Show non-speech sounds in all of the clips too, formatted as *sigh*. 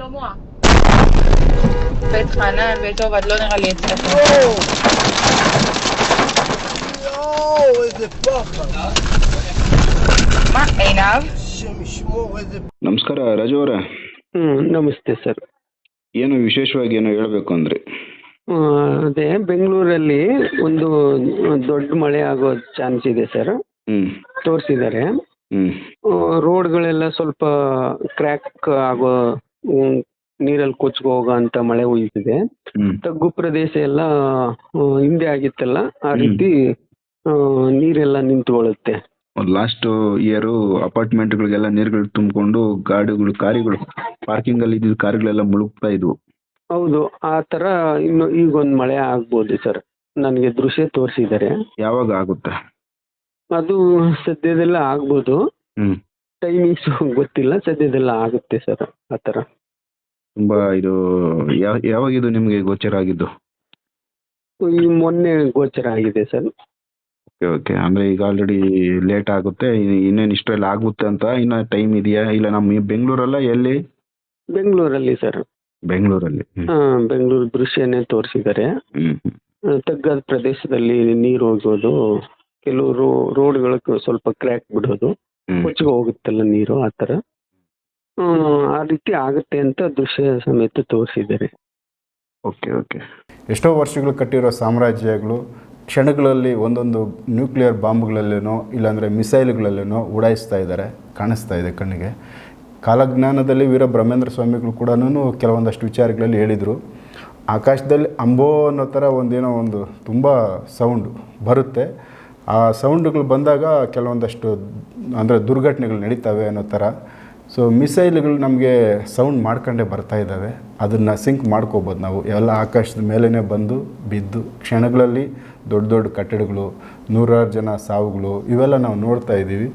לא מואר. בית חנן, בית עובד, לא נראה לי אצלך. יואו! יואו, איזה פחד. מה, עינב? השם ישמור איזה... ನಮಸ್ಕಾರ ರಾಜು ಅವರೇ ಹ್ಮ್ ನಮಸ್ತೆ ಸರ್ ಏನು ವಿಶೇಷವಾಗಿ ಏನೋ ಹೇಳಬೇಕು ಅಂದ್ರೆ ಆ, ಅದೇ ಬೆಂಗಳೂರಲ್ಲಿ ಒಂದು ದೊಡ್ಡ ಮಳೆ ಆಗೋ ಚಾನ್ಸ್ ಇದೆ ಸರ್ ಹ್ಮ್ ತೋರಿಸಿದ್ದಾರೆ ಹ್ಮ್ ರೋಡ್ಗಳೆಲ್ಲ ಸ್ವಲ್ಪ ಕ್ರ್ಯಾಕ್ ಆಗೋ ಹ್ಮ್, ನೀರಲ್ಲಿ ಕೊಚ್ಕೊ ಹೋಗೋ ಅಂತ ಮಳೆ ಹುಯ್ತಿದೆ ತಗ್ಗು ಪ್ರದೇಶ ಎಲ್ಲ ಹಿಂದೆ ಆಗಿತ್ತಲ್ಲ ಆ ರೀತಿ ನೀರೆಲ್ಲ ನಿಂತ್ಕೊಳ್ಳುತ್ತೆ. ಲಾಸ್ಟ್ ಅಪಾರ್ಟ್ಮೆಂಟ್ ಅಪಾರ್ಟ್ಮೆಂಟ್ಗಳಿಗೆಲ್ಲ ನೀರುಗಳು ತುಂಬಿಕೊಂಡು ಗಾಡಿಗಳು ಕಾರಿಗಳು ಪಾರ್ಕಿಂಗ್ ಅಲ್ಲಿ ಇದ್ದಿದ್ದ ಕಾರುಗಳೆಲ್ಲ ಮುಳುಗ್ತಾ ಇದ್ವು. ಹೌದು ಆ ತರ ಇನ್ನು ಈಗೊಂದು ಮಳೆ ಆಗ್ಬೋದು ಸರ್. ನನಗೆ ದೃಶ್ಯ ತೋರಿಸಿದ್ದಾರೆ. ಯಾವಾಗ ಆಗುತ್ತೆ? ಅದು ಸದ್ಯದಲ್ಲ ಆಗ್ಬೋದು. ಟೈಮಿಂಗ್ಸ್ *laughs* ಗೊತ್ತಿಲ್ಲ ಸದ್ಯದಲ್ಲ ಆಗುತ್ತೆ ಸರ್ ಆ ಥರ. ತುಂಬಾ ಇದು ಯಾವ- ಯಾವಾಗ ಇದು ನಿಮಗೆ ಗೋಚರ ಆಗಿದ್ದು? ಈ ಮೊನ್ನೆ ಗೋಚರ ಆಗಿದೆ ಸರ್ ಓಕೆ ಓಕೆ ಅಂದ್ರೆ ಈಗ ಆಲ್ರೆಡಿ ಲೇಟ್ ಆಗುತ್ತೆ ಇ- ಇನ್ನೇನು ಇಷ್ಟರಲ್ಲಿ ಆಗುತ್ತೆ ಅಂತ ಇನ್ನ ಟೈಮ್ ಇದೆಯಾ? ಇಲ್ಲ ನಮ್ಮ ಈ ಬೆಂಗಳೂರಲ್ಲ ಎಲ್ಲಿ? ಬೆಂಗಳೂರಲ್ಲಿ ಸರ್ ಬೆಂಗಳೂರಲ್ಲಿ. ಹಾ ಬೆಂಗಳೂರು ದೃಶ್ಯನೇ ತೋರಿಸಿದ್ದಾರೆ. ತಗ್ಗದ ಪ್ರದೇಶದಲ್ಲಿ ನೀರು ಹೋಗೋದು ಕೆಲವು ರೋಡ್ಗಳು ಸ್ವಲ್ಪ ಕ್ರ್ಯಾಕ್ ಬಿಡೋದು. ಕೊಚ್ಚಿಗೆ ಹೋಗುತ್ತಲ್ಲ ನೀರು ಆ ಥರ? ಆ ರೀತಿ ಆಗುತ್ತೆ ಅಂತ ದೃಶ್ಯ ಸಮೇತ ತೋರಿಸಿದ್ದಾರೆ. Okay okay. ಎಷ್ಟೋ ವರ್ಷಗಳು ಕಟ್ಟಿರೋ ಸಾಮ್ರಾಜ್ಯಗಳು ಕ್ಷಣಗಳಲ್ಲಿ ಒಂದೊಂದು ನ್ಯೂಕ್ಲಿಯರ್ ಬಾಂಬ್ಗಳಲ್ಲೇನೋ ಇಲ್ಲಾಂದರೆ ಮಿಸೈಲ್ಗಳಲ್ಲೇನೋ ಉಡಾಯಿಸ್ತಾ ಇದ್ದಾರೆ ಕಾಣಿಸ್ತಾ ಇದೆ ಕಣ್ಣಿಗೆ. ಕಾಲಜ್ಞಾನದಲ್ಲಿ ವೀರ ಬ್ರಹ್ಮೇಂದ್ರ ಸ್ವಾಮಿಗಳು ಕೂಡ ಕೆಲವೊಂದಷ್ಟು ವಿಚಾರಗಳಲ್ಲಿ ಹೇಳಿದರು. ಆಕಾಶದಲ್ಲಿ ಅಂಬೋ ಅನ್ನೋ ಥರ ಒಂದೇನೋ ಒಂದು ತುಂಬ ಸೌಂಡು ಬರುತ್ತೆ. ಆ ಸೌಂಡುಗಳು ಬಂದಾಗ ಕೆಲವೊಂದಷ್ಟು ಅಂದರೆ ದುರ್ಘಟನೆಗಳು ನಡೀತವೆ ಅನ್ನೋ ಥರ. ಸೊ ಮಿಸೈಲ್ಗಳು ನಮಗೆ ಸೌಂಡ್ ಮಾಡ್ಕೊಂಡೇ ಬರ್ತಾ ಇದ್ದಾವೆ. ಅದನ್ನು ಸಿಂಕ್ ಮಾಡ್ಕೋಬೋದು ನಾವು. ಎಲ್ಲ ಆಕಾಶದ ಮೇಲೇ ಬಂದು, ಬಿದ್ದು, ಕ್ಷಣಗಳಲ್ಲಿ ದೊಡ್ಡ ದೊಡ್ಡ ಕಟ್ಟಡಗಳು, ನೂರಾರು ಜನ ಸಾವುಗಳು, ಇವೆಲ್ಲ ನಾವು ನೋಡ್ತಾ ಇದ್ದೀವಿ.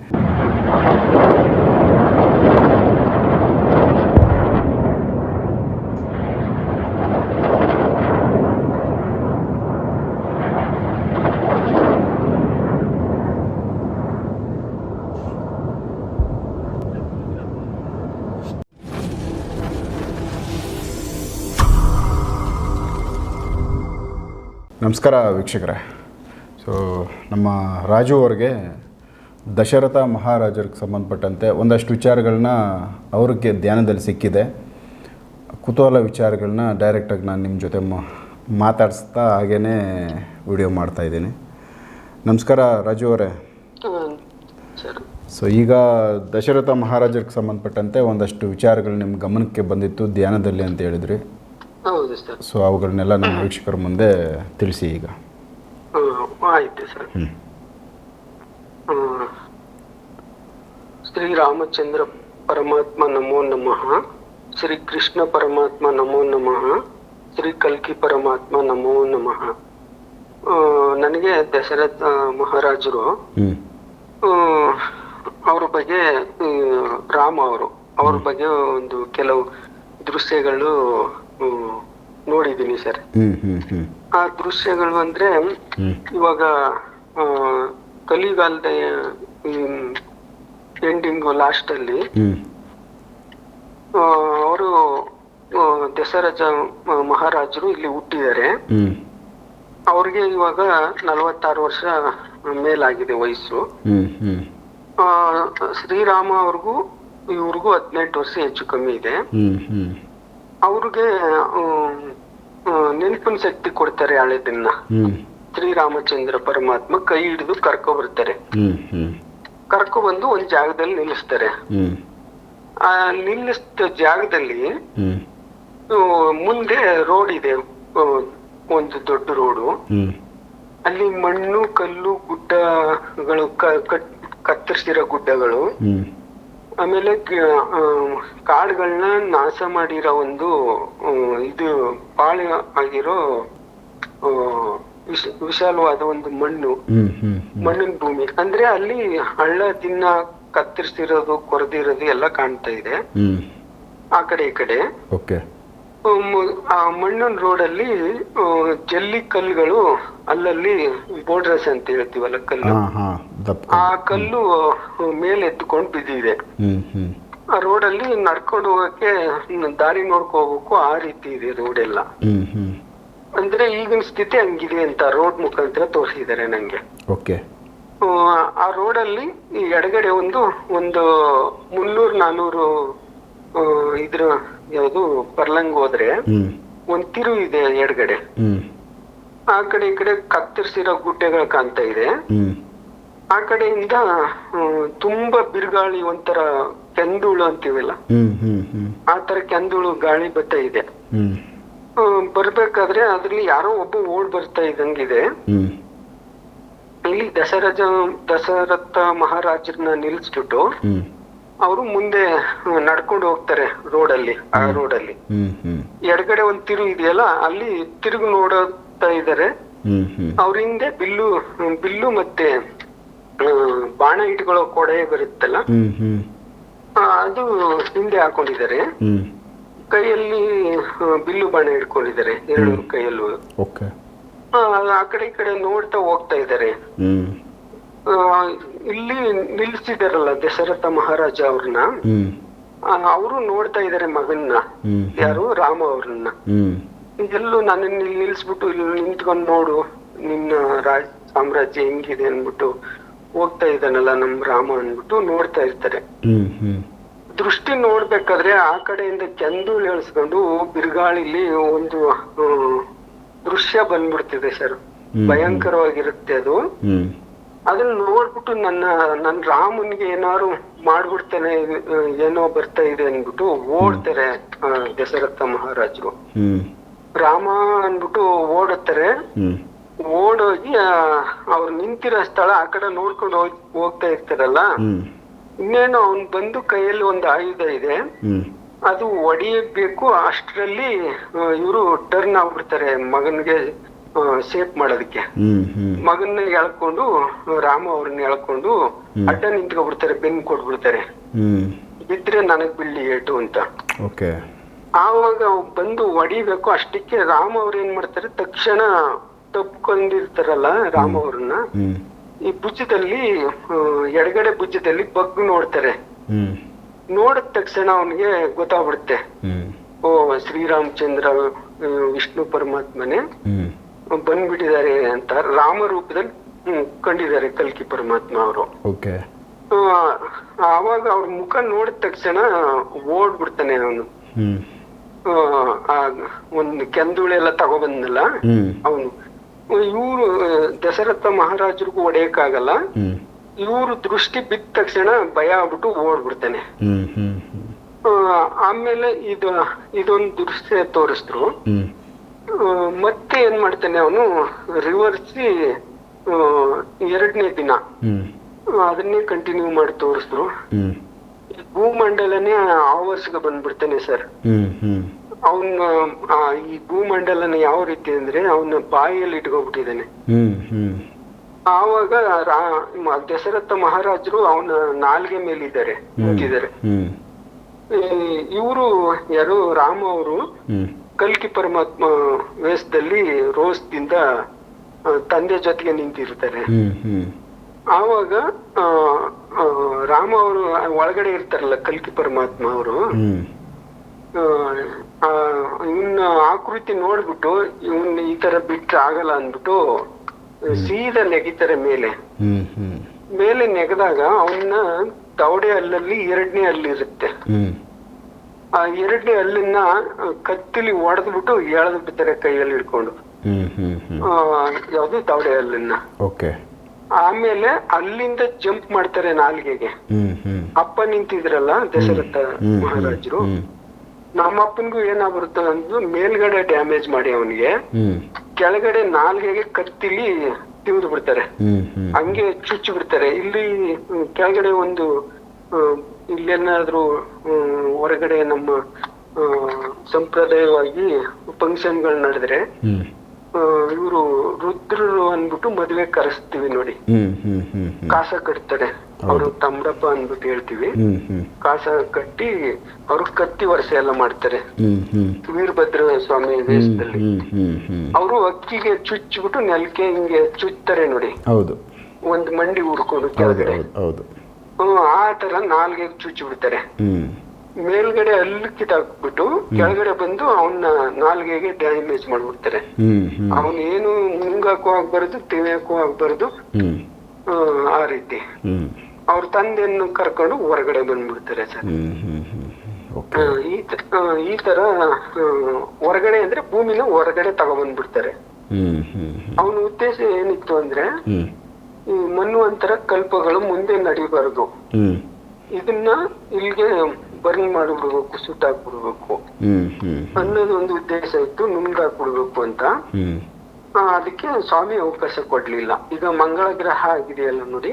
ನಮಸ್ಕಾರ ವೀಕ್ಷಕರೇ. ಸೊ ನಮ್ಮ ರಾಜು ಅವ್ರಿಗೆ ದಶರಥ ಮಹಾರಾಜರಿಗೆ ಸಂಬಂಧಪಟ್ಟಂತೆ ಒಂದಷ್ಟು ವಿಚಾರಗಳನ್ನ ಅವ್ರಿಗೆ ಧ್ಯಾನದಲ್ಲಿ ಸಿಕ್ಕಿದೆ. ಕುತೂಹಲ ವಿಚಾರಗಳನ್ನ ಡೈರೆಕ್ಟಾಗಿ ನಾನು ನಿಮ್ಮ ಜೊತೆ ಮಾ ಮಾತಾಡಿಸ್ತಾ ಹಾಗೇ ವಿಡಿಯೋ ಮಾಡ್ತಾಯಿದ್ದೀನಿ ನಮಸ್ಕಾರ ರಾಜು ಅವರೇ. ಸೊ ಈಗ ದಶರಥ ಮಹಾರಾಜರಿಗೆ ಸಂಬಂಧಪಟ್ಟಂತೆ ಒಂದಷ್ಟು ವಿಚಾರಗಳು ನಿಮ್ಮ ಗಮನಕ್ಕೆ ಬಂದಿತ್ತು ಧ್ಯಾನದಲ್ಲಿ ಅಂತ ಹೇಳಿದ್ರಿ. ಹೌದು ಸರ್. ಸೊ ಅವುಗಳನ್ನೆಲ್ಲ ನಮ್ಮ ವೀಕ್ಷಕರ ಮುಂದೆ ತಿಳಿಸಿ ಈಗ. ಆಯ್ತು ಸರ್. ಶ್ರೀರಾಮಚಂದ್ರ ಪರಮಾತ್ಮ ನಮೋ ನಮಃ. ಶ್ರೀ ಕೃಷ್ಣ ಪರಮಾತ್ಮ ನಮೋ ನಮಃ. ಶ್ರೀ ಕಲ್ಕಿ ಪರಮಾತ್ಮ ನಮೋ ನಮಃ. ಆ, ನನಗೆ ದಶರಥ ಮಹಾರಾಜರು ಅವ್ರ ಬಗ್ಗೆ ರಾಮ ಅವರು ಅವ್ರ ಬಗ್ಗೆ ಒಂದು ಕೆಲವು ದೃಶ್ಯಗಳು ಆ, ನೋಡಿದ್ದೀನಿ ಸರ್. ಆ ದೃಶ್ಯಗಳು ಅಂದ್ರೆ ಇವಾಗ ಕಲಿಗಾಲದ ಎಂಡಿಂಗ್ ಲಾಸ್ಟ್ ಅಲ್ಲಿ ಅವರು ದಸರಾಜ ಮಹಾರಾಜರು ಇಲ್ಲಿ ಹುಟ್ಟಿದ್ದಾರೆ. ಅವ್ರಿಗೆ ಇವಾಗ ನಲವತ್ತಾರು ವರ್ಷ ಮೇಲಾಗಿದೆ ವಯಸ್ಸು. ಶ್ರೀರಾಮ ಅವ್ರಿಗೂ ಇವ್ರಿಗೂ ಹದಿನೆಂಟು ವರ್ಷ ಹೆಚ್ಚು ಕಮ್ಮಿ ಇದೆ. ಅವ್ರಿಗೆ ನೆನಪಿನ ಶಕ್ತಿ ಕೊಡ್ತಾರೆ ಹಳೆ ದಿನ ಶ್ರೀರಾಮಚಂದ್ರ ಪರಮಾತ್ಮ ಕೈ ಹಿಡಿದು ಕರ್ಕೊ ಬರ್ತಾರೆ. ಕರ್ಕೊ ಬಂದು ಒಂದ್ ಜಾಗದಲ್ಲಿ ನಿಲ್ಲಿಸ್ತಾರೆ. ಆ ನಿಲ್ಲಿಸಿದ ಜಾಗದಲ್ಲಿ ಮುಂದೆ ರೋಡ್ ಇದೆ. ಒಂದು ದೊಡ್ಡ ರೋಡು. ಅಲ್ಲಿ ಮಣ್ಣು ಕಲ್ಲು ಗುಡ್ಡಗಳು ಕತ್ತರಿಸಿರೋ ಗುಡ್ಡಗಳು. ಆಮೇಲೆ ಕಾಡುಗಳನ್ನ ನಾಶ ಮಾಡಿರೋ ಒಂದು ಇದು ಪಾಳು ಆಗಿರೋ ವಿಶ- ವಿಶಾಲವಾದ ಒಂದು ಮಣ್ಣು. ಮಣ್ಣಿನ ಭೂಮಿ. ಅಂದ್ರೆ ಅಲ್ಲಿ ಹಳ್ಳ ದಿನ ಕತ್ತರಿಸಿರೋದು ಕೊರೆದಿರೋದು ಎಲ್ಲ ಕಾಣ್ತಾ ಇದೆ. ಆ ಕಡೆ ಈ ಕಡೆ. ಆ ಮಣ್ಣಿನ ರೋಡಲ್ಲಿ ಅಲ್ಲಿ ಜಲ್ಲಿ ಕಲ್ಲುಗಳು ಅಲ್ಲಲ್ಲಿ ಬೋಡ್ರಸ್ ಅಂತ ಹೇಳ್ತೀವಲ್ಲ ಕಲ್ಲು. ಆ ಕಲ್ಲು ಮೇಲೆ ಎತ್ಕೊಂಡು ಬಿದ್ದಿದೆ. ರೋಡಲ್ಲಿ ನಡ್ಕೊಂಡು ಹೋಗಕ್ಕೆ ದಾರಿ ನೋಡ್ಕೊ ಹೋಗ್ಬೇಕು ಆ ರೀತಿ ಇದೆ ರೋಡ್ ಎಲ್ಲ ಅಂದ್ರೆ ಈಗಿನ ಸ್ಥಿತಿ ಹಂಗಿದೆ ಅಂತ ರೋಡ್ ಮುಖಾಂತರ ತೋರಿಸಿದ್ದಾರೆ ನಂಗೆ. ಓಕೆ. ಆ, ರೋಡ್ ರೋಡಲ್ಲಿ ಈ ಎಡಗಡೆ ಒಂದು ಒಂದು ಮುನ್ನೂರ್ ನಾನೂರು ಇದ್ರ ಯಾವುದು ಪರ್ಲಂಗ್ ಹೋದ್ರೆ ಒಂದ್ ತಿರು ಇದೆ ಎಡಗಡೆ. ಆ ಕಡೆ ಈ ಕಡೆ ಕತ್ತರಿಸಿರೋ ಗುಡ್ಡೆಗಳು ಕಾಣ್ತಾ ಇದೆ. ಆ ಕಡೆಯಿಂದ ತುಂಬಾ ಬಿರುಗಾಳಿ ಒಂಥರ ಕೆಂದುಳು ಅಂತೀವಲ್ಲ? ಆ ತರ ಕೆಂದುಳು ಗಾಳಿ ಬರ್ತಾ ಇದೆ. ಬರ್ಬೇಕಾದ್ರೆ ಅದ್ರಲ್ಲಿ ಯಾರೋ ಒಬ್ಬ ಓಡ್ ಬರ್ತಾ ಇದ್ದಂಗಿದೆ. ಇಲ್ಲಿ ದಸರಾಜ ದಸರಥ ಮಹಾರಾಜರನ್ನ ನಿಲ್ಸ್ಬಿಟ್ಟು ಅವರು ಮುಂದೆ ನಡ್ಕೊಂಡು ಹೋಗ್ತಾರೆ ಅಲ್ಲಿ ಆ ರೋಡ್ ಅಲ್ಲಿ ಎಡಗಡೆ ಒಂದ್ ತಿರು ಇದೆಯಲ್ಲ ಅಲ್ಲಿ ತಿರುಗು ನೋಡುತ್ತಾ ಇದಾರೆ ಅವ್ರ ಹಿಂದೆ ಬಿಲ್ಲು ಬಿಲ್ಲು ಮತ್ತೆ ಬಾಣ ಇಟ್ಕೊಳ್ಳೋ ಕೊಡೆ ಬರುತ್ತಲ್ಲ? ಅದು ಹಿಂದೆ ಹಾಕೊಂಡಿದ್ದಾರೆ. ಕೈಯಲ್ಲಿ ಬಿಲ್ಲು ಬಾಣ ಇಟ್ಕೊಂಡಿದ್ದಾರೆ ಎರಡು ಕೈಯಲ್ಲೂ. ಆ, ಕಡೆ ಈ ಕಡೆ ನೋಡ್ತಾ ಹೋಗ್ತಾ ಇದ್ದಾರೆ. ಇಲ್ಲಿ ನಿಲ್ಸಿದಾರಲ್ಲ ದಶರಥ ಮಹಾರಾಜ ಅವ್ರನ್ನ? ಅವರು ನೋಡ್ತಾ ಇದಾರೆ ಮಗನ್ನ. ಯಾರು? ರಾಮ ಅವ್ರನ್ನ. ಎಲ್ಲೂ ನನ್ನನ್ನ ಇಲ್ಲಿ ನಿಲ್ಸ್ಬಿಟ್ಟು ಇಲ್ಲಿ ನಿಂತ್ಕೊಂಡು ನೋಡು ನಿನ್ನ ರಾಜ ಸಾಮ್ರಾಜ್ಯ ಹೆಂಗಿದೆ ಅನ್ಬಿಟ್ಟು ಹೋಗ್ತಾ ಇದ್ದಾನಲ್ಲ ನಮ್ ರಾಮ ಅಂದ್ಬಿಟ್ಟು ನೋಡ್ತಾ ಇರ್ತಾರೆ. ದೃಷ್ಟಿ ನೋಡ್ಬೇಕಾದ್ರೆ ಆ ಕಡೆಯಿಂದ ಕೆಂದು ಹೇಳ್ಸ್ಕೊಂಡು ಬಿರುಗಾಳಿಲಿ ಒಂದು ದೃಶ್ಯ ಬಂದ್ಬಿಡ್ತಿದೆ ಸರ್. ಭಯಂಕರವಾಗಿರುತ್ತೆ ಅದು. ಅದನ್ನ ನೋಡ್ಬಿಟ್ಟು ನನ್ನ ನನ್ ರಾಮನ್ಗೆ ಏನಾರು ಮಾಡ್ಬಿಡ್ತಾನೆ ಏನೋ ಬರ್ತಾ ಇದೆ ಅನ್ಬಿಟ್ಟು ಓಡ್ತಾರೆ ದಶರಥ ಮಹಾರಾಜರು. ರಾಮ ಅನ್ಬಿಟ್ಟು ಓಡುತ್ತಾರೆ. ಓಡೋಗಿ ಅವ್ರು ನಿಂತಿರೋ ಸ್ಥಳ ಆ ಕಡೆ ನೋಡ್ಕೊಂಡು ಹೋಗ್ ಹೋಗ್ತಾ ಇರ್ತಾರಲ್ಲ? ಇನ್ನೇನು ಅವ್ನ್ ಬಂದು ಕೈಯಲ್ಲಿ ಒಂದು ಆಯುಧ ಇದೆ. ಅದು ಹೊಡಿಯಬೇಕು ಅಷ್ಟರಲ್ಲಿ ಇವರು ಟರ್ನ್ ಆಗ್ಬಿಡ್ತಾರೆ ಮಗನ್ಗೆ ಸೇಫ್ ಮಾಡೋದಕ್ಕೆ. ಮಗನ್ನ ಎಳ್ಕೊಂಡು ರಾಮ ಅವ್ರನ್ನ ಎಳ್ಕೊಂಡು ಅಡ್ಡ ನಿಂತ್ಕೊಬಿಡ್ತಾರೆ ಬೆನ್ ಕೊಟ್ಬಿಡ್ತಾರೆ. ಬಿದ್ರೆ ನನಗ್ ಬಿಳಿ ಏಟು ಅಂತ. ಆವಾಗ ಬಂದು ಹೊಡಿಬೇಕು ಅಷ್ಟಕ್ಕೆ ರಾಮ ಅವ್ರ ಏನ್ ಮಾಡ್ತಾರೆ ತಕ್ಷಣ ತಪ್ಕೊಂಡಿರ್ತಾರಲ್ಲ ರಾಮ ಅವ್ರನ್ನ ಈ ಭುಜದಲ್ಲಿ ಎಡಗಡೆ ಭುಜದಲ್ಲಿ ಬಗ್ ನೋಡ್ತಾರೆ. ನೋಡಿದ ತಕ್ಷಣ ಅವನಿಗೆ ಗೊತ್ತಾಗ್ಬಿಡುತ್ತೆ. ಓ ಶ್ರೀರಾಮಚಂದ್ರ ವಿಷ್ಣು ಪರಮಾತ್ಮನೇ. ಬಂದ್ಬಿಟ್ಟಿದ್ದಾರೆ ಅಂತ ರಾಮ ರೂಪದಲ್ಲಿ ಕಂಡಿದ್ದಾರೆ ಕಲ್ಕಿ ಪರಮಾತ್ಮ ಅವರು. ಆವಾಗ ಅವ್ರ ಮುಖ ನೋಡಿದ ತಕ್ಷಣ ಓಡ್ಬಿಡ್ತಾನೆ ಅವನು. ಒಂದು ಕೆಂದುಳೆಲ್ಲ ತಗೊಬಂದಲ್ಲ ಅವನು. ಇವರು ದಶರಥ ಮಹಾರಾಜರಿಗೂ ಒಡೆಯಕ್ಕಾಗಲ್ಲ. ಇವರು ದೃಷ್ಟಿ ಬಿದ್ದ ತಕ್ಷಣ ಭಯ ಆಗ್ಬಿಟ್ಟು ಓಡ್ಬಿಡ್ತಾನೆ. ಆಮೇಲೆ ಇದು ಇದೊಂದು ದೃಶ್ಯ ತೋರಿಸಿದ್ರು. ಮತ್ತೆ ಏನ್ ಮಾಡ್ತಾನೆ ಅವನು ರಿವರ್ಸಿ ಎರಡನೇ ದಿನ. ಅದನ್ನೇ ಕಂಟಿನ್ಯೂ ಮಾಡಿ ತೋರಿಸಿದ್ರು. ಭೂಮಂಡಲನೇ ಆವರ್ಸ್ಗೆ ಬಂದ್ಬಿಡ್ತಾನೆ ಸರ್. ಅವನ ಈ ಭೂಮಂಡಲನ ಯಾವ ರೀತಿ ಅಂದ್ರೆ ಅವನ ಬಾಯಿಯಲ್ಲಿ ಇಟ್ಕೊಬಿಟ್ಟಿದ್ದಾನೆ. ಆವಾಗ ದಶರಥ ಮಹಾರಾಜರು ಅವನ ನಾಲ್ಗೆ ಮೇಲಿದ್ದಾರೆ ನಿಂತಿದ್ದಾರೆ ಇವರು ಯಾರು ರಾಮ ಅವರು ಕಲ್ಕಿ ಪರಮಾತ್ಮ ವೇಷದಲ್ಲಿ ರೋಸ್ದಿಂದ ದಿಂದ ತಂದೆ ಜೊತೆಗೆ ನಿಂತಿರ್ತಾರೆ. ಆವಾಗ ರಾಮ ಅವರು ಒಳಗಡೆ ಇರ್ತಾರಲ್ಲ ಕಲ್ಕಿ ಪರಮಾತ್ಮ ಅವರು ಇವನ್ನ ಆಕೃತಿ ನೋಡ್ಬಿಟ್ಟು ಇವನ್ ಈ ತರ ಬಿಟ್ರೆ ಆಗಲ್ಲ ಅಂದ್ಬಿಟ್ಟು ಸೀದಾ ನೆಗಿತಾರೆ ಮೇಲೆ. ಮೇಲೆ ನೆಗೆದಾಗ ಅವನ್ನ ತವಡೆ ಹಲ್ಲಲ್ಲಿ ಎರಡನೇ ಹಲ್ಲಿರುತ್ತೆ ಇರುತ್ತೆ. ಆ ಎರಡನೇ ಹಲ್ಲನ್ನ ಕತ್ತಲಿ ಒಡೆದ್ಬಿಟ್ಟು ಎಳೆದು ಬಿಡ್ತಾರೆ ಕೈಯಲ್ಲಿ ಹಿಡ್ಕೊಂಡು. ಯಾವ್ದು ತವಡೆ ಹಲ್ಲನ್ನ. ಓಕೆ. ಆಮೇಲೆ ಅಲ್ಲಿಂದ ಜಂಪ್ ಮಾಡ್ತಾರೆ ನಾಲ್ಗೆಗೆ. ಅಪ್ಪ ನಿಂತಿದ್ರಲ್ಲ ದಶರಥ ಮಹಾರಾಜರು. ನಮ್ಮ ಅಪ್ಪನಿಗೂ ಏನಾಗ್ಬಿಡುತ್ತೆ ಅಂದ್ರೆ ಮೇಲ್ಗಡೆ ಡ್ಯಾಮೇಜ್ ಮಾಡಿ ಅವನಿಗೆ. ಕೆಳಗಡೆ ನಾಲ್ಗೆಗೆ ಕತ್ತಿಲಿ ತಿವಿದು ಬಿಡ್ತಾರೆ. ಹಂಗೆ ಚುಚ್ಚಿ ಬಿಡ್ತಾರೆ. ಇಲ್ಲಿ ಕೆಳಗಡೆ ಒಂದು ಇಲ್ಲಿ ಇಲ್ಲೇನಾದ್ರೂ ಹೊರಗಡೆ ನಮ್ಮ ಸಂಪ್ರದಾಯವಾಗಿ ಫಂಕ್ಷನ್ಗಳು ನಡೆದ್ರೆ ಇವರು ರುದ್ರರು ಅಂದ್ಬಿಟ್ಟು ಮದುವೆ ಕರೆಸ್ತೀವಿ ನೋಡಿ. ಕಾಸ ಕಟ್ತಾರೆ. ಅವರು ತಮ್ರಪ್ಪ ಅಂದ್ಬಿಟ್ಟು ಹೇಳ್ತೀವಿ. ಕಾಸ ಕಟ್ಟಿ ಅವ್ರು ಕತ್ತಿ ವರ್ಷ ಎಲ್ಲ ಮಾಡ್ತಾರೆ. ವೀರಭದ್ರ ಸ್ವಾಮಿ ದೇಶದಲ್ಲಿ. ಅವರು ಅಕ್ಕಿಗೆ ಚುಚ್ಚಿಬಿಟ್ಟು ನೆಲಕ್ಕೆ ಹಿಂಗೆ ಚುಚ್ತಾರೆ ನೋಡಿ. ಹೌದು. ಒಂದ್ ಮಂಡಿ ಹೌದು ಕೆಳಗಡೆ. ಹೌದು ಹ್ಮ್, ಆ ತರ ನಾಲ್ಗೆ ಚುಚ್ಚಿ ಬಿಡ್ತಾರೆ ಮೇಲ್ಗಡೆ ಅಲ್ಲಿ ಕಿತ್ತಾಕ್ಬಿಟ್ಟು ಕೆಳಗಡೆ ಬಂದು ಅವನ್ನ ನಾಲ್ಗೆಗೆ ಡ್ಯಾಮೇಜ್ ಮಾಡ್ಬಿಡ್ತಾರೆ. ಅವನ್ ಏನು ಮುಂಗಾಕು ಆಗ್ಬಾರ್ದು ತಿವಿಯಕ್ಕೂ ಆಗ್ಬಾರ್ದು. ಆ, ರೀತಿ. ಅವ್ರ ತಂದೆಯನ್ನು ಕರ್ಕೊಂಡು ಹೊರಗಡೆ ಬಂದ್ಬಿಡ್ತಾರೆ ಸರ್. ಈ ತರ ಹೊರಗಡೆ ಅಂದ್ರೆ ಭೂಮಿನ ಹೊರಗಡೆ ತಗೊಬಂದ್ಬಿಡ್ತಾರೆ. ಅವನ ಉದ್ದೇಶ ಏನಿತ್ತು ಅಂದ್ರೆ ಈ ಮನ್ವಂತರ ಕಲ್ಪಗಳು ಮುಂದೆ ನಡಿಬಾರ್ದು. ಇದನ್ನ ಇಲ್ಲಿಗೆ ಬರ್ನ್ ಮಾಡಿಬಿಡ್ಬೇಕು ಸುಟ್ಟಾಕ್ಬಿಡ್ಬೇಕು ಹ್ಞೂ ಹ್ಞೂ ಅನ್ನೋದು ಒಂದು ಉದ್ದೇಶ ಇತ್ತು ನುಂಗಾಕ್ಬಿಡ್ಬೇಕು ಅಂತ. ಅದಕ್ಕೆ ಸ್ವಾಮಿ ಅವಕಾಶ ಕೊಡ್ಲಿಲ್ಲ. ಈಗ ಮಂಗಳ ಗ್ರಹ ಆಗಿದೆಯಲ್ಲ ನೋಡಿ.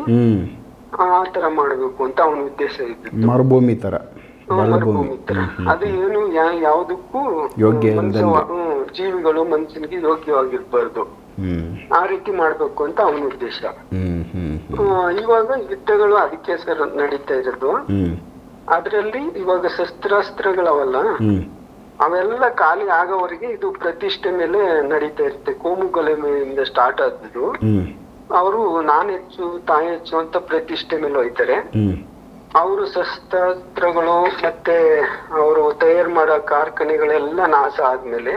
ಆ ತರ ಮಾಡ್ಬೇಕು ಅಂತ ಅವನ ಉದ್ದೇಶ ಇತ್ತು ಮರುಭೂಮಿ ತರ. ಮರುಭೂಮಿ. ತರ. ಅದು ಏನು ಯಾವುದಕ್ಕೂ ಯೋಗ್ಯ. ಜೀವಿಗಳು ಮನುಷ್ಯನಿಗೆ ಯೋಗ್ಯವಾಗಿರ್ಬಾರ್ದು. ಆ ರೀತಿ ಮಾಡ್ಬೇಕು ಅಂತ ಅವನ ಉದ್ದೇಶ. ಇವಾಗ ಯುದ್ಧಗಳು ಅದಕ್ಕೆ ಸರ್ ನಡೀತಾ ಇರೋದು. ಅದ್ರಲ್ಲಿ ಇವಾಗ ಶಸ್ತ್ರಾಸ್ತ್ರಗಳವಲ್ಲ ಅವೆಲ್ಲ ಖಾಲಿ ಆಗೋವರೆಗೆ ಇದು ಪ್ರತಿಷ್ಠೆ ಮೇಲೆ ನಡೀತಾ ಇರುತ್ತೆ. ಕೋಮುಗಲೆ ಮೇಲಿಂದ ಸ್ಟಾರ್ಟ್ ಆದ್ದು ಹ್ಞೂ ಅವರು ನಾನ್ ಹೆಚ್ಚು ತಾಯಿ ಹೆಚ್ಚು ಅಂತ ಪ್ರತಿಷ್ಠೆ ಮೇಲೆ ಹೋಯ್ತಾರೆ. ಅವರು ಶಸ್ತ್ರಾಸ್ತ್ರಗಳು ಮತ್ತೆ ಅವರು ತಯಾರು ಮಾಡೋ ಕಾರ್ಖಾನೆಗಳೆಲ್ಲ ನಾಶ ಆದ್ಮೇಲೆ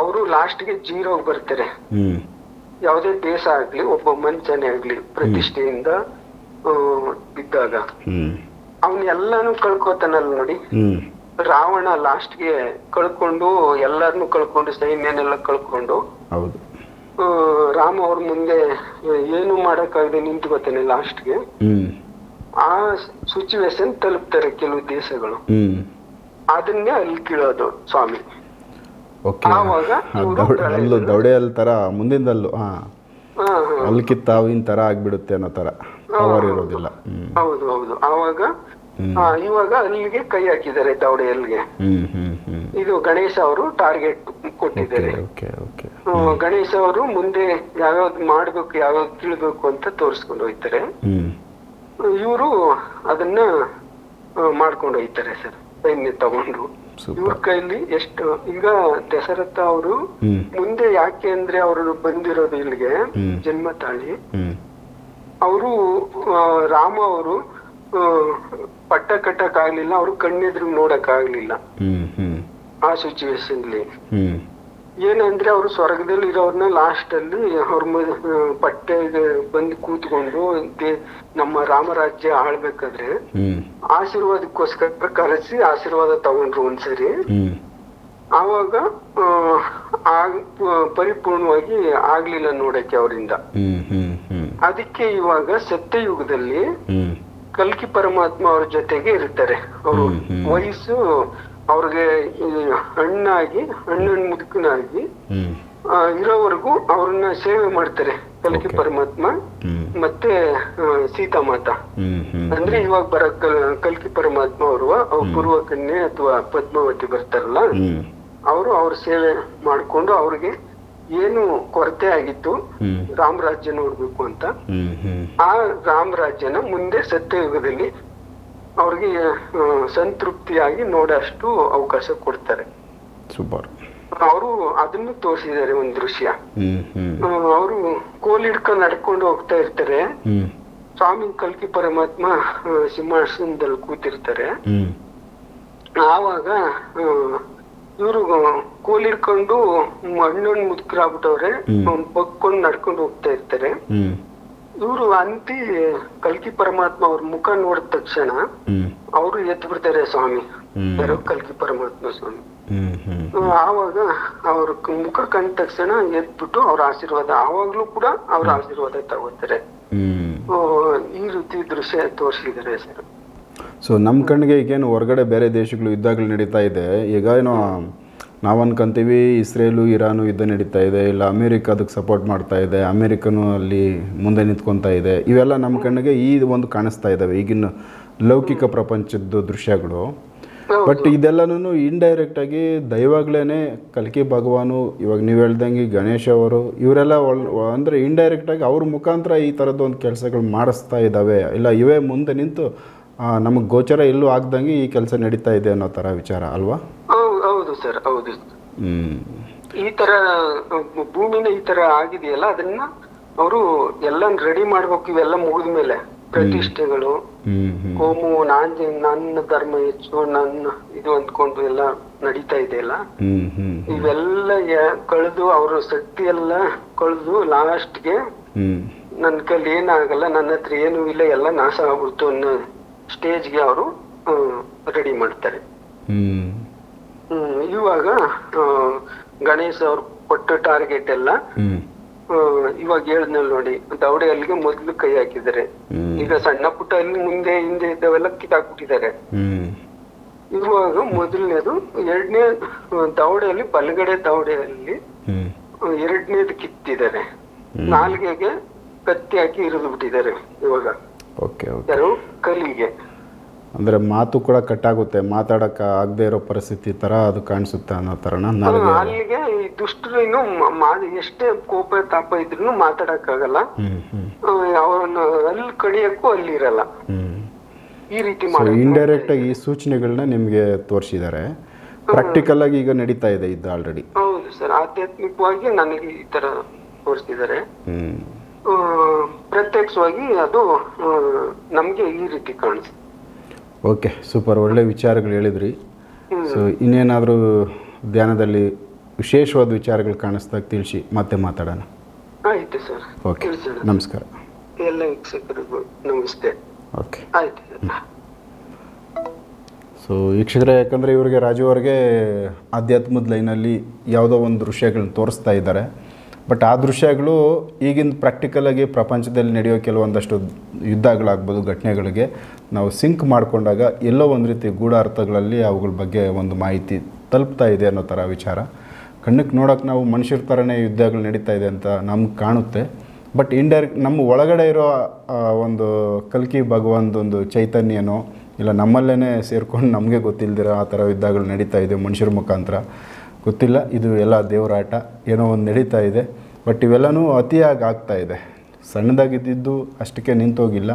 ಅವರು ಲಾಸ್ಟ್ಗೆ ಜೀರೋ ಬರ್ತಾರೆ. ಯಾವುದೇ ದೇಶ ಆಗ್ಲಿ ಒಬ್ಬ ಮನುಷ್ಯನೇ ಆಗ್ಲಿ ಪ್ರತಿಷ್ಠೆಯಿಂದ ಬಿದ್ದಾಗ. ಅವನ್ ಎಲ್ಲಾನು ಕಳ್ಕೊತಾನಲ್ಲ ನೋಡಿ. ರಾವಣ ಲಾಸ್ಟ್ಗೆ ಕಳ್ಕೊಂಡು ಎಲ್ಲಾರನು ಕಳ್ಕೊಂಡು ಸೈನ್ಯನೆಲ್ಲ ಕಳ್ಕೊಂಡು ರಾಮ ಅವ್ರ ಮುಂದೆ ಏನು ಮಾಡಕ್ಕಾಗದೆ ನಿಂತ್ಕೋತಾನೆ ಲಾಸ್ಟ್ಗೆ. ಆ ಸಿಚುವೇಶನ್ ತಲುಪ್ತಾರೆ ಕೆಲವು ದೇಶಗಳು. ಅದನ್ನೇ ಅಲ್ಲಿ ಕೀಳೋದು ಸ್ವಾಮಿ. ಅಲ್ಲು ದೌಡೆ ಥರ ಮುಂದಿಂದಲ್ಲು ಹಾಂ. ಅಲ್ಲಿ ಕಿತ್ತಾವಿನ ತರ ಆಗ್ಬಿಡುತ್ತೆ ಅನ್ನೋ ತರ. ಪವರ್ ಇರೋದಿಲ್ಲ. ಹೌದು ಹೌದು. ಆವಾಗ ಇವಾಗ ಅಲ್ಲಿಗೆ ಕೈ ಹಾಕಿದ್ದಾರೆ ದೌಡೆಯಲ್ಗೆ. ಇದು ಗಣೇಶ ಅವರು ಟಾರ್ಗೆಟ್ ಕೊಟ್ಟಿದ್ದಾರೆ. ಗಣೇಶ ಅವರು ಮುಂದೆ ಯಾವ್ಯಾವ್ದು ಮಾಡ್ಬೇಕು ಯಾವ್ಯಾವ್ದು ತಿಳ್ಬೇಕು ಅಂತ ತೋರಿಸ್ಕೊಂಡು ಹೋಗ್ತಾರೆ ಹ್ಞೂ ಇವರು ಅದನ್ನ ಮಾಡ್ಕೊಂಡು ಹೋಗ್ತಾರೆ ಸರ್ ಸೈನ್ಯ ತಗೊಂಡು. ಇವ್ರ ಕೈಲಿ ಎಷ್ಟು ಈಗ ದಶರಥ ಅವರು ಮುಂದೆ ಯಾಕೆ ಅಂದ್ರೆ ಅವರು ಬಂದಿರೋದು ಇಲ್ಲಿಗೆ ಜನ್ಮ ತಾಳಿ ಅವರು ರಾಮ ಅವರು ಪಟ್ಟ ಕಟ್ಟಕ್ ಆಗ್ಲಿಲ್ಲ ಅವ್ರು ಕಣ್ಣೆದ್ರು ನೋಡಕ್ ಆಗ್ಲಿಲ್ಲ ಆ ಸಿಚುವೇಶನ್ಲಿ ಏನಂದ್ರೆ ಅವರು ಸ್ವರ್ಗದಲ್ಲಿ ಇರೋರ್ನ ಲಾಸ್ಟ್ ಅಲ್ಲಿ ಅವ್ರ ಪಟ್ಟೆಗೆ ಬಂದು ಕೂತ್ಕೊಂಡು ನಮ್ಮ ರಾಮರಾಜ್ಯ ಆಳ್ಬೇಕಾದ್ರೆ ಆಶೀರ್ವಾದಕ್ಕೋಸ್ಕರ ಕರೆಸಿ ಆಶೀರ್ವಾದ ತಗೊಂಡ್ರು ಒಂದ್ಸರಿ. ಆವಾಗ ಪರಿಪೂರ್ಣವಾಗಿ ಆಗ್ಲಿಲ್ಲ ನೋಡಕ್ಕೆ ಅವರಿಂದ. ಅದಕ್ಕೆ ಇವಾಗ ಸತ್ಯಯುಗದಲ್ಲಿ ಕಲ್ಕಿ ಪರಮಾತ್ಮ ಅವ್ರ ಜೊತೆಗೆ ಇರ್ತಾರೆ. ಅವರು. ವಯಸ್ಸು ಅವ್ರಿಗೆ ಹಣ್ಣಾಗಿ ಹಣ್ಣನ್ ಮುದುಕನಾಗಿ ಇರೋವರೆಗೂ ಅವ್ರನ್ನ ಸೇವೆ ಮಾಡ್ತಾರೆ. ಕಲ್ಕಿ ಪರಮಾತ್ಮ ಮತ್ತೆ ಸೀತಾ ಹ್ಞೂ ಅಂದ್ರೆ ಇವಾಗ ಬರ ಕಲ್ಕಿ ಪರಮಾತ್ಮ ಅವರು ಪೂರ್ವ ಕನ್ಯೆ ಅಥವಾ ಪದ್ಮಾವತಿ ಬರ್ತಾರಲ್ಲ ಅವರು ಅವ್ರ ಸೇವೆ ಮಾಡ್ಕೊಂಡು ಅವ್ರಿಗೆ ಏನು ಕೊರತೆ ಆಗಿತ್ತು ರಾಮರಾಜ್ಯ ನೋಡ್ಬೇಕು ಅಂತ. ಆ ರಾಮರಾಜ್ಯನ ಮುಂದೆ ಸತ್ಯಯುಗದಲ್ಲಿ ಅವ್ರಿಗೆ ಸಂತೃಪ್ತಿಯಾಗಿ ನೋಡೋಷ್ಟು ಅವಕಾಶ ಕೊಡ್ತಾರೆ. ಸೂಪರ್ ಅವರು ಅದನ್ನು ತೋರಿಸಿದ್ದಾರೆ ಒಂದ್ ದೃಶ್ಯ. ಅವರು ಕೋಲ್ ಹಿಡ್ಕೊಂಡು ನಡ್ಕೊಂಡು ಹೋಗ್ತಾ ಇರ್ತಾರೆ. ಸ್ವಾಮಿ ಕಲ್ಕಿ ಪರಮಾತ್ಮ ಸಿಂಹಾಸನದಲ್ಲಿ ಕೂತಿರ್ತಾರೆ. ಆವಾಗ ಇವರು ಕೋಲ್ ಹಿಡ್ಕೊಂಡು ಹಣ್ಣು ಮುದುಕರಾಗ್ಬಿಟ್ಟವ್ರೆ ಹ್ಮ್. ಬಗ್ಕೊಂಡು ನಡ್ಕೊಂಡು ಹೋಗ್ತಾ ಇರ್ತಾರೆ. ಇವರು ಅಂತಿ ಕಲ್ಕಿ ಪರಮಾತ್ಮ ಅವ್ರ ಮುಖ ನೋಡಿದ ತಕ್ಷಣ ಅವರು ಎದ್ದು ಬಿಡ್ತಾರೆ ಸ್ವಾಮಿ. ಯಾರು ಕಲ್ಕಿ ಪರಮಾತ್ಮ ಸ್ವಾಮಿ. ಆವಾಗ ಅವ್ರ ಮುಖ ಕಂಡ ತಕ್ಷಣ ಎದ್ಬಿಟ್ಟು ಅವ್ರ ಆಶೀರ್ವಾದ. ಆವಾಗ್ಲೂ ಕೂಡ ಅವ್ರ ಆಶೀರ್ವಾದ ತಗೋತಾರೆ. ಈ ರೀತಿ ದೃಶ್ಯ ತೋರಿಸಿದ್ದಾರೆ ಸರ್. ಸೊ ನಮ್ಮ ಕಣ್ಣಿಗೆ ಈಗೇನು ಹೊರಗಡೆ ಬೇರೆ ದೇಶಗಳು ಯುದ್ಧಗಳು ನಡೀತಾ ಇದೆ. ಈಗ ಏನೋ ನಾವು ಅನ್ಕೊಂತೀವಿ ಇಸ್ರೇಲು ಇರಾನು ಯುದ್ಧ ನಡೀತಾ ಇದೆ ಇಲ್ಲ ಅಮೇರಿಕ ಅದಕ್ಕೆ ಸಪೋರ್ಟ್ ಮಾಡ್ತಾ ಇದೆ ಅಮೇರಿಕನು ಅಲ್ಲಿ ಮುಂದೆ ನಿಂತ್ಕೊತಾ ಇದೆ. ಇವೆಲ್ಲ ನಮ್ಮ ಕಣ್ಣಿಗೆ ಈ ಒಂದು ಕಾಣಿಸ್ತಾ ಇದ್ದಾವೆ ಈಗಿನ ಲೌಕಿಕ ಪ್ರಪಂಚದ ದೃಶ್ಯಗಳು. ಬಟ್ ಇದೆಲ್ಲನೂ ಇಂಡೈರೆಕ್ಟಾಗಿ ದೈವಾಗ್ಲೇ ಕಲ್ಕಿ ಭಗವಾನು ಇವಾಗ ನೀವು ಹೇಳ್ದಂಗೆ ಗಣೇಶ ಅವರು ಇವರೆಲ್ಲ ಒಳ್ ಅಂದರೆ ಇಂಡೈರೆಕ್ಟಾಗಿ ಅವ್ರ ಮುಖಾಂತರ ಈ ಥರದ್ದು ಒಂದು ಕೆಲಸಗಳು ಮಾಡಿಸ್ತಾ ಇದ್ದಾವೆ ಇಲ್ಲ ಇವೇ ಮುಂದೆ ನಿಂತು ನಮಗೆ ಗೋಚರ ಎಲ್ಲೂ ಆಗ್ದಂಗೆ ಈ ಕೆಲಸ ನಡೀತಾ ಇದೆ ಅನ್ನೋ ಥರ ವಿಚಾರ ಅಲ್ವಾ? ಹೌದು ಸರ್ ಹೌದು. ಈ ತರ ಭೂಮಿನ ಈ ತರ ಆಗಿದೆಯಲ್ಲ ಅದನ್ನ ಅವರು ಎಲ್ಲ ರೆಡಿ ಮಾಡ್ಬೇಕು ಇವೆಲ್ಲ ಮುಗಿದ ಮೇಲೆ. ಪ್ರತಿಷ್ಠೆಗಳು ಕೋಮು ನಾನ್ ನನ್ನ ಧರ್ಮ ಹೆಚ್ಚು ನನ್ನ ಇದು ಅಂದ್ಕೊಂಡು ಎಲ್ಲ ನಡೀತಾ ಇದೆಯಲ್ಲ ಇವೆಲ್ಲ ಕಳೆದು ಅವ್ರ ಶಕ್ತಿ ಎಲ್ಲ ಕಳೆದು ಲಾಸ್ಟ್ಗೆ ನನ್ ನನ್ನ ಕೈಲಿ ಏನಾಗಲ್ಲ ನನ್ನ ಹತ್ರ ಏನು ಇಲ್ಲ ಎಲ್ಲ ನಾಶ ಆಗ್ಬಿಡ್ತು ಅನ್ನೋ ಸ್ಟೇಜ್ಗೆ ಅವರು ರೆಡಿ ಮಾಡ್ತಾರೆ. ಇವಾಗ ಗಣೇಶ್ ಅವ್ರು ಕೊಟ್ಟ ಟಾರ್ಗೆಟ್ ಎಲ್ಲ ಇವಾಗ ಹೇಳಿದ್ನಲ್ ನೋಡಿ ದವಡೆ ಅಲ್ಲಿಗೆ ಮೊದ್ಲು ಕೈ ಹಾಕಿದ್ದಾರೆ. ಈಗ ಸಣ್ಣ ಪುಟ್ಟ ಅಲ್ಲಿ ಮುಂದೆ ಹಿಂದೆ ಇದ್ದವೆಲ್ಲ ಕಿತ್ತಾಕ್ಬಿಟ್ಟಿದ್ದಾರೆ ಇವಾಗ ಮೊದಲನೇದು ಎರಡನೇ ದವಡೆಯಲ್ಲಿ ಬಲಗಡೆ ದವಡೆಯಲ್ಲಿ ಹ್ಮ್. ಎರಡನೇದು ಕಿತ್ತಿದ್ದಾರೆ. ನಾಲ್ಗೆಗೆ ಕತ್ತಿ ಹಾಕಿ ಇರಿದು ಬಿಟ್ಟಿದ್ದಾರೆ ಇವಾಗ. ಕಲಿಗೆ ಅಂದರೆ ಮಾತು ಕೂಡ ಕಟ್ಟಾಗುತ್ತೆ ಮಾತಾಡಕ್ಕೆ ಆಗದೆ ಇರೋ ಪರಿಸ್ಥಿತಿ ಥರ ಅದು ಕಾಣಿಸುತ್ತೆ ಅನ್ನೋ ಥರನ ಅಲ್ಲಿಗೆ ಈ ದುಷ್ಟರು ಇನ್ನು ಎಷ್ಟೇ ಕೋಪ ತಾಪ ಇದ್ರು ಮಾತಾಡಕ್ಕಾಗಲ್ಲ. ಆಗಲ್ಲ ಅವರನ್ನು ಅಲ್ಲಿ ಕಡಿಯಕ್ಕೂ ಅಲ್ಲಿ ಇರಲ್ಲ. ಈ ರೀತಿ ಇಂಡೈರೆಕ್ಟ್ ಆಗಿ ಈ ಸೂಚನೆಗಳನ್ನ ನಿಮಗೆ ತೋರಿಸಿದ್ದಾರೆ. ಪ್ರಾಕ್ಟಿಕಲ್ ಆಗಿ ಈಗ ನಡೀತಾ ಇದೆ ಇದು ಆಲ್ರೆಡಿ ಹೌದು ಸರ್ ಆಧ್ಯಾತ್ಮಿಕವಾಗಿ ನನಗೆ ಈ ತರ ತೋರಿಸಿದ್ದಾರೆ. ಪ್ರತ್ಯಕ್ಷವಾಗಿ ಅದು ನಮಗೆ ಈ ರೀತಿ ಕಾಣಿಸ್ತು ಓಕೆ ಸೂಪರ್. ಒಳ್ಳೆ ವಿಚಾರಗಳು ಹೇಳಿದ್ರಿ. ಸೊ ಇನ್ನೇನಾದರೂ ಧ್ಯಾನದಲ್ಲಿ ವಿಶೇಷವಾದ ವಿಚಾರಗಳು ಕಾಣಿಸ್ದಾಗ ತಿಳಿಸಿ ಮತ್ತೆ ಮಾತಾಡೋಣ. ಆಯ್ತು ಸರ್. ಓಕೆ ನಮಸ್ಕಾರ. ಎಲ್ಲ ವೀಕ್ಷಕರಿಗೂ ನಮಸ್ತೆ. ಓಕೆ. ಆಯ್ತು ಸೊ ವೀಕ್ಷಕರೇ ಯಾಕಂದರೆ ಇವರಿಗೆ ರಾಜು ಅವರಿಗೆ ಆಧ್ಯಾತ್ಮದ ಲೈನಲ್ಲಿ ಯಾವುದೋ ಒಂದು ದೃಶ್ಯಗಳನ್ನ ತೋರಿಸ್ತಾ ಇದ್ದಾರೆ. ಬಟ್ ಆ ದೃಶ್ಯಗಳು ಈಗಿನ ಪ್ರಾಕ್ಟಿಕಲಾಗಿ ಪ್ರಪಂಚದಲ್ಲಿ ನಡೆಯೋ ಕೆಲವೊಂದಷ್ಟು ಯುದ್ಧಗಳಾಗ್ಬೋದು, ಘಟನೆಗಳಿಗೆ ನಾವು ಸಿಂಕ್ ಮಾಡಿಕೊಂಡಾಗ ಎಲ್ಲೋ ಒಂದು ರೀತಿ ಗೂಢಾರ್ಥಗಳಲ್ಲಿ ಅವುಗಳ ಬಗ್ಗೆ ಒಂದು ಮಾಹಿತಿ ತಲುಪ್ತಾ ಇದೆ ಅನ್ನೋ ಥರ ವಿಚಾರ. ಕಣ್ಣಕ್ಕೆ ನೋಡೋಕೆ ನಾವು ಮನುಷ್ಯರ ಥರನೇ ಯುದ್ಧಗಳು ನಡೀತಾ ಇದೆ ಅಂತ ನಮ್ಗೆ ಕಾಣುತ್ತೆ. ಬಟ್ ಇಂಡೈರೆಕ್ಟ್ ನಮ್ಮ ಒಳಗಡೆ ಇರೋ ಒಂದು ಕಲ್ಕಿ ಭಗವಂತೊಂದು ಚೈತನ್ಯನೋ, ಇಲ್ಲ ನಮ್ಮಲ್ಲೇ ಸೇರ್ಕೊಂಡು ನಮಗೆ ಗೊತ್ತಿಲ್ದಿರೋ ಆ ಥರ ಯುದ್ಧಗಳು ನಡೀತಾ ಇದೆ ಮನುಷ್ಯರ ಮುಖಾಂತರ. ಗೊತ್ತಿಲ್ಲ, ಇದು ಎಲ್ಲ ದೇವರಾಟ ಏನೋ ಒಂದು ನಡೀತಾ ಇದೆ. ಬಟ್ ಇವೆಲ್ಲನೂ ಅತಿಯಾಗಿ ಆಗ್ತಾ ಇದೆ. ಸಣ್ಣದಾಗಿದ್ದಿದ್ದು ಅಷ್ಟಕ್ಕೆ ನಿಂತೋಗಿಲ್ಲ.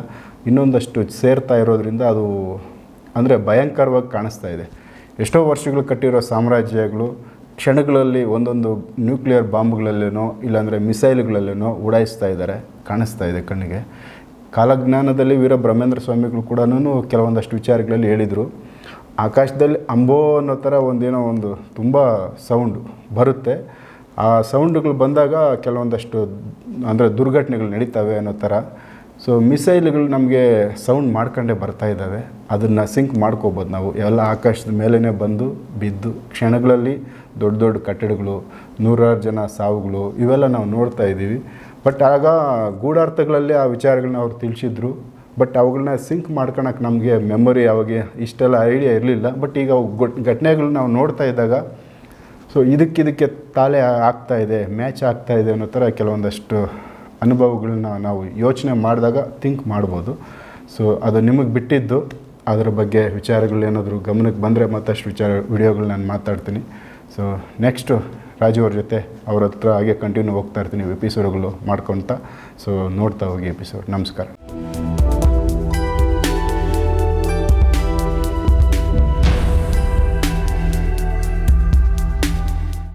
ಇನ್ನೊಂದಷ್ಟು ಸೇರ್ತಾ ಇರೋದ್ರಿಂದ ಅದು ಅಂದರೆ ಭಯಂಕರವಾಗಿ ಕಾಣಿಸ್ತಾ ಇದೆ. ಎಷ್ಟೋ ವರ್ಷಗಳು ಕಟ್ಟಿರೋ ಸಾಮ್ರಾಜ್ಯಗಳು ಕ್ಷಣಗಳಲ್ಲಿ ಒಂದೊಂದು ನ್ಯೂಕ್ಲಿಯರ್ ಬಾಂಬ್ಗಳಲ್ಲೇನೋ ಇಲ್ಲಾಂದರೆ ಮಿಸೈಲ್ಗಳಲ್ಲೇನೋ ಉಡಾಯಿಸ್ತಾ ಇದ್ದಾರೆ. ಕಾಣಿಸ್ತಾ ಇದೆ ಕಣ್ಣಿಗೆ. ಕಾಲಜ್ಞಾನದಲ್ಲಿ ವೀರ ಬ್ರಹ್ಮೇಂದ್ರ ಸ್ವಾಮಿಗಳು ಕೂಡ ಕೆಲವೊಂದಷ್ಟು ವಿಚಾರಗಳಲ್ಲಿ ಹೇಳಿದರು. ಆಕಾಶದಲ್ಲಿ ಅಂಬೋ ಅನ್ನೋ ಥರ ಒಂದೇನೋ ಒಂದು ತುಂಬ ಸೌಂಡು ಬರುತ್ತೆ. ಆ ಸೌಂಡುಗಳು ಬಂದಾಗ ಕೆಲವೊಂದಷ್ಟು ಅಂದರೆ ದುರ್ಘಟನೆಗಳು ನಡೀತವೆ ಅನ್ನೋ ಥರ. ಸೊ ಮಿಸೈಲ್ಗಳು ನಮಗೆ ಸೌಂಡ್ ಮಾಡ್ಕೊಂಡೇ ಬರ್ತಾ ಇದ್ದಾವೆ. ಅದನ್ನು ಸಿಂಕ್ ಮಾಡ್ಕೋಬೋದು ನಾವು. ಎಲ್ಲ ಆಕಾಶದ ಮೇಲೇ ಬಂದು ಬಿದ್ದು, ಕ್ಷಣಗಳಲ್ಲಿ ದೊಡ್ಡ ದೊಡ್ಡ ಕಟ್ಟಡಗಳು, ನೂರಾರು ಜನ ಸಾವುಗಳು, ಇವೆಲ್ಲ ನಾವು ನೋಡ್ತಾ ಇದ್ದೀವಿ. ಬಟ್ ಆಗ ಗೂಢಾರ್ಥಗಳಲ್ಲಿ ಆ ವಿಚಾರಗಳನ್ನ ಅವ್ರು ತಿಳಿಸಿದ್ರು. ಬಟ್ ಅವುಗಳನ್ನ ಸಿಂಕ್ ಮಾಡ್ಕೊಳಕ್ಕೆ ನಮಗೆ ಮೆಮೊರಿ ಅವಾಗೆ ಇಷ್ಟೆಲ್ಲ ಐಡಿಯಾ ಇರಲಿಲ್ಲ. ಬಟ್ ಈಗ ಅವು ಘಟನೆಗಳು ನಾವು ನೋಡ್ತಾ ಇದ್ದಾಗ ಸೊ ಇದಕ್ಕಿದಕ್ಕೆ ತಾಳೆ ಆಗ್ತಾ ಇದೆ, ಮ್ಯಾಚ್ ಆಗ್ತಾ ಇದೆ ಅನ್ನೋ ಥರ ಕೆಲವೊಂದಷ್ಟು ಅನುಭವಗಳನ್ನ ನಾವು ಯೋಚನೆ ಮಾಡಿದಾಗ ಥಿಂಕ್ ಮಾಡ್ಬೋದು. ಸೊ ಅದು ನಿಮಗೆ ಬಿಟ್ಟಿದ್ದು, ಅದರ ಬಗ್ಗೆ ವಿಚಾರಗಳು ಏನಾದರೂ ಗಮನಕ್ಕೆ ಬಂದರೆ ಮತ್ತಷ್ಟು ವಿಚಾರ ವಿಡಿಯೋಗಳು ನಾನು ಮಾತಾಡ್ತೀನಿ. ಸೊ ನೆಕ್ಸ್ಟು ರಾಜು ಅವ್ರ ಜೊತೆ ಅವ್ರ ಹತ್ರ ಹಾಗೆ ಕಂಟಿನ್ಯೂ ಹೋಗ್ತಾ ಇರ್ತೀನಿ ಎಪಿಸೋಡ್ಗಳು ಮಾಡ್ಕೊತಾ. ಸೊ ನೋಡ್ತಾ ಹೋಗಿ ಎಪಿಸೋಡ್ ನಮಸ್ಕಾರ.